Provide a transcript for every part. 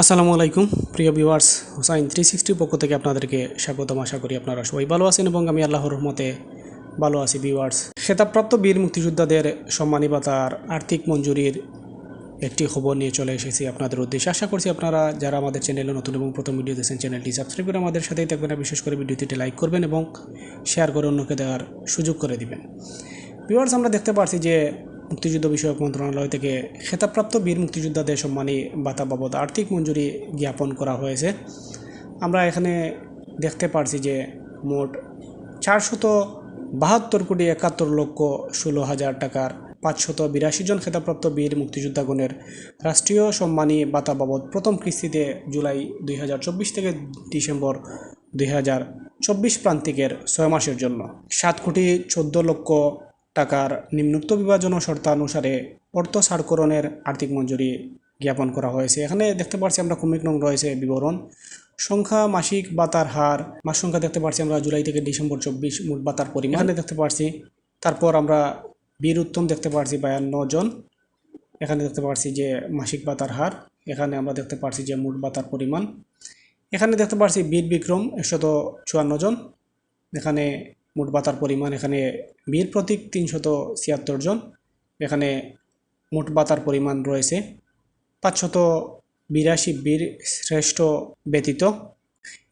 আসসালামু আলাইকুম, প্রিয় ভিউয়ার্স, হুসাইন থ্রি সিক্সটির পক্ষ থেকে আপনাদেরকে স্বাগতম। আশা করি আপনারা সবাই ভালো আছেন এবং আমি আল্লাহর রহমতে ভালো আছি, ভিউয়ার্স। খেতাবপ্রাপ্ত বীর মুক্তিযোদ্ধাদের সম্মানী ভাতার আর্থিক মঞ্জুরির একটি খবর নিয়ে চলে এসেছি আপনাদের উদ্দেশ্যে। আশা করছি আপনারা যারা আমাদের চ্যানেলে নতুন এবং প্রথম ভিডিও দেখছেন, চ্যানেলটি সাবস্ক্রাইব করে আমাদের সাথেই থাকবেন বিশেষ করে ভিডিওটিতে লাইক করবেন এবং শেয়ার করে অন্যকে দেওয়ার সুযোগ করে দিবেন। ভিউয়ার্স, আমরা দেখতে পারছি যে মুক্তিযুদ্ধ বিষয়ক মন্ত্রণালয় থেকে খেতাবপ্রাপ্ত বীর মুক্তিযোদ্ধাদের সম্মানী ভাতা বাবদ আর্থিক মঞ্জুরি জ্ঞাপন করা হয়েছে। আমরা এখানে দেখতে পারছি যে মোট চারশত বাহাত্তর কোটি একাত্তর লক্ষ ষোলো হাজার টাকার পাঁচশত বিরাশি জন খেতাবপ্রাপ্ত বীর মুক্তিযোদ্ধাগণের রাষ্ট্রীয় সম্মানী ভাতা বাবদ প্রথম কিস্তিতে জুলাই দুই হাজার চব্বিশ থেকে ডিসেম্বর দুই হাজার চব্বিশ প্রান্তিকের ছয় মাসের জন্য। সাত কোটি চোদ্দ লক্ষ টাকার নিম্নোক্ত বিভাজন শর্তানুসারে অর্থ সারকরণের আর্থিক মঞ্জুরি জ্ঞাপন করা হয়েছে। এখানে দেখতে পাচ্ছি আমরা কুমিক নং রয়েছে বিবরণ। সংখ্যা, মাসিক বাতার হার, মাস সংখ্যা দেখতে পাচ্ছি আমরা জুলাই থেকে ডিসেম্বর চব্বিশ, মোট বাতার পরিমাণ। দেখতে পাচ্ছি তারপর আমরা বীর উত্তম দেখতে পাচ্ছি বায়ান্ন জন। এখানে দেখতে পাচ্ছি যে মাসিক বাতার হার, এখানে আমরা দেখতে পাচ্ছি যে মোট বাতার পরিমাণ। এখানে দেখতে পাচ্ছি বীর বিক্রম একশত চুয়ান্ন জন। এখানে মোট বাতার পরিমাণ এখানে বীর প্রতীক তিনশত ছিয়াত্তর জন। এখানে মোট বাতার পরিমাণ রয়েছে পাঁচশত বিরাশি বীর শ্রেষ্ঠ ব্যতীত।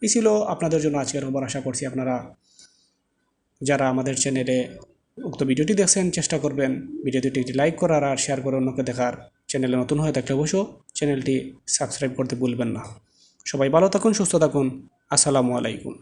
এ ছিল আপনাদের জন্য আজকের খবর। আশা করছি আপনারা যারা আমাদের চ্যানেলে উক্ত ভিডিওটি দেখছেন চেষ্টা করবেন ভিডিওটি একটি লাইক করার আর শেয়ার করে অন্যকে দেখার। চ্যানেলে নতুন হয়ে থাকলে অবশ্য চ্যানেলটি সাবস্ক্রাইব করতে ভুলবেন না। সবাই ভালো থাকুন, সুস্থ থাকুন। আসসালামু আলাইকুম।